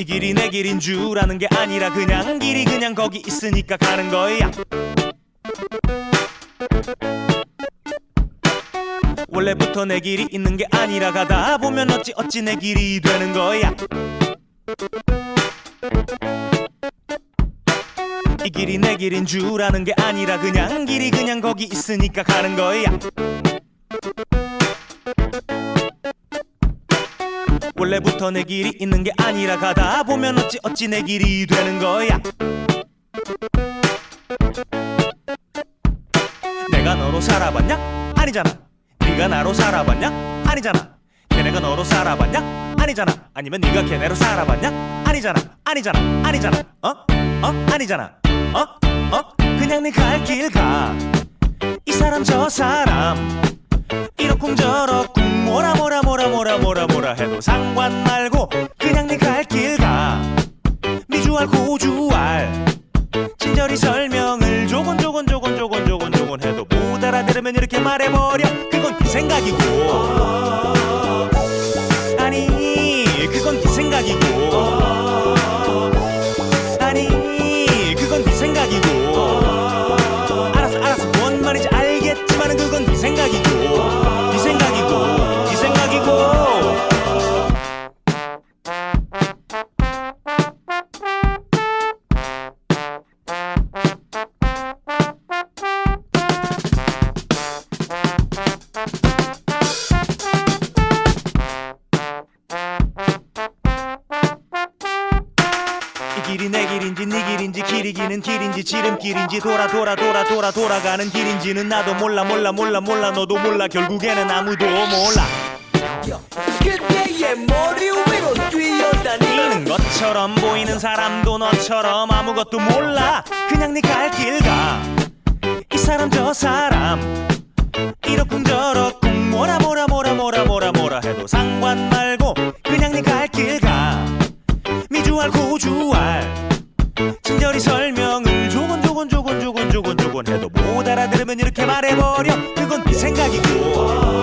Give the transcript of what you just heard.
이 길이 내 길인 줄 아는 게 아니라 그냥 길이 그냥 거기 있으니까 가는 거야. 원래부터 내 길이 있는 게 아니라 가다 보면 어찌 어찌 내 길이 되는 거야. 이 길이 내 길인 줄 아는 게 아니라 그냥 길이 그냥 거기 있으니까 가는 거야 원래부터 내 길이 있는 게 아니라 가다 보면 어찌 어찌 내 길이 되는 거야 내가 너로 살아봤냐? 아니잖아 네가 나로 살아봤냐? 아니잖아 걔네가 너로 살아봤냐? 아니잖아 아니면 네가 걔네로 살아봤냐? 아니잖아 아니잖아 아니잖아 어? 어? 아니잖아 어? 어? 그냥 네갈길 가 이 사람 저 사람 이러쿵저러쿵 뭐라 해도 상관 말고 그냥 네 갈 길 가. 미주알 고주알 친절히 설명을 조곤 조곤 조곤 조곤 조곤 조곤 해도 못 알아들으면 이렇게 말해버려. 그건 네 생각이고 길이 내 길인지 네 길인지 길이 기는 길인지 지름길인지 돌아 돌아 돌아 돌아 돌아가는 길인지는 나도 몰라 몰라 몰라 몰라 너도 몰라 결국에는 아무도 몰라 그대의 머리 위로 뛰어다니는 것처럼 보이는 사람도 너처럼 아무것도 몰라 그냥 네 갈 길 가. 이 사람 저 사람 이러쿵저러쿵 뭐라 뭐라 뭐라 뭐라 뭐라 뭐라 해도 상관 말고 그냥 네 갈 길 가. 미주알 고주알 이렇게 말해버려. 그건 네 생각이고